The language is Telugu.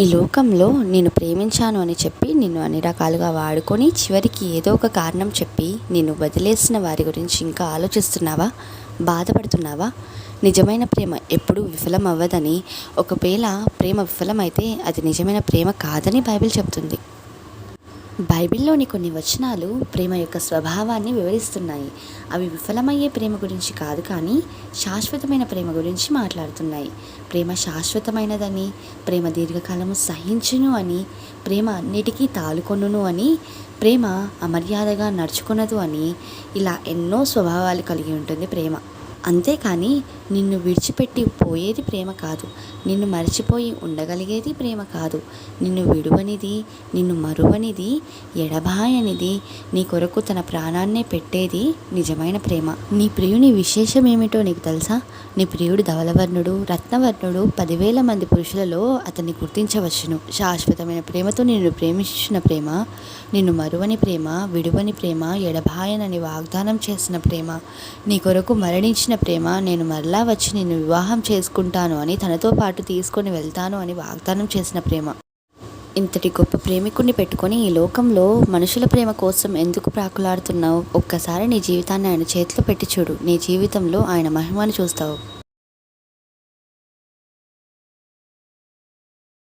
ఈ లోకంలో నేను ప్రేమించాను అని చెప్పి నిన్ను అన్ని రకాలుగా వాడుకొని చివరికి ఏదో ఒక కారణం చెప్పి నిన్ను వదిలేసిన వారి గురించి ఇంకా ఆలోచిస్తున్నావా? బాధపడుతున్నావా? నిజమైన ప్రేమ ఎప్పుడూ విఫలం అవ్వదని ఒకవేళ ప్రేమ విఫలమైతే అది నిజమైన ప్రేమ కాదని బైబిల్ చెప్తుంది. బైబిల్లోని కొన్ని వచనాలు ప్రేమ యొక్క స్వభావాన్ని వివరిస్తున్నాయి. అవి విఫలమయ్యే ప్రేమ గురించి కాదు కానీ శాశ్వతమైన ప్రేమ గురించి మాట్లాడుతున్నాయి. ప్రేమ శాశ్వతమైనదని ప్రేమ దీర్ఘకాలము సహించును అని ప్రేమ అన్నిటికీ తాలుకొనును అని ప్రేమ అమర్యాదగా నడుచుకున్నదు అని ఇలా ఎన్నో స్వభావాలు కలిగి ఉంటుంది ప్రేమ. అంతేకాని నిన్ను విడిచిపెట్టి పోయేది ప్రేమ కాదు. నిన్ను మర్చిపోయి ఉండగలిగేది ప్రేమ కాదు. నిన్ను విడువనిది నిన్ను మరువనిది ఎడబాయనిది నీ కొరకు తన ప్రాణాన్నే పెట్టేది నిజమైన ప్రేమ. నీ ప్రియుని విశేషం ఏమిటో నీకు తెలుసా? నీ ప్రియుడు ధవలవర్ణుడు రత్నవర్ణుడు పదివేల మంది పురుషులలో అతన్ని గుర్తించవచ్చును. శాశ్వతమైన ప్రేమతో నిన్ను ప్రేమించిన ప్రేమ నిన్ను మరువని ప్రేమ విడువని ప్రేమ ఎడబాయనని వాగ్దానం చేసిన ప్రేమ నీ కొరకు మరణించిన ప్రేమ నేను మరలా వచ్చి నిన్ను వివాహం చేసుకుంటాను అని తనతో పాటు తీసుకొని వెళ్తాను అని వాగ్దానం చేసిన ప్రేమ. ఇంతటి గొప్ప ప్రేమికుడిని పెట్టుకొని ఈ లోకంలో మనుషుల ప్రేమ కోసం ఎందుకు ప్రాకులాడుతున్నావు? ఒక్కసారి నీ జీవితాన్ని ఆయన చేతిలో పెట్టి చూడు. నీ జీవితంలో ఆయన మహిమను చూస్తావు.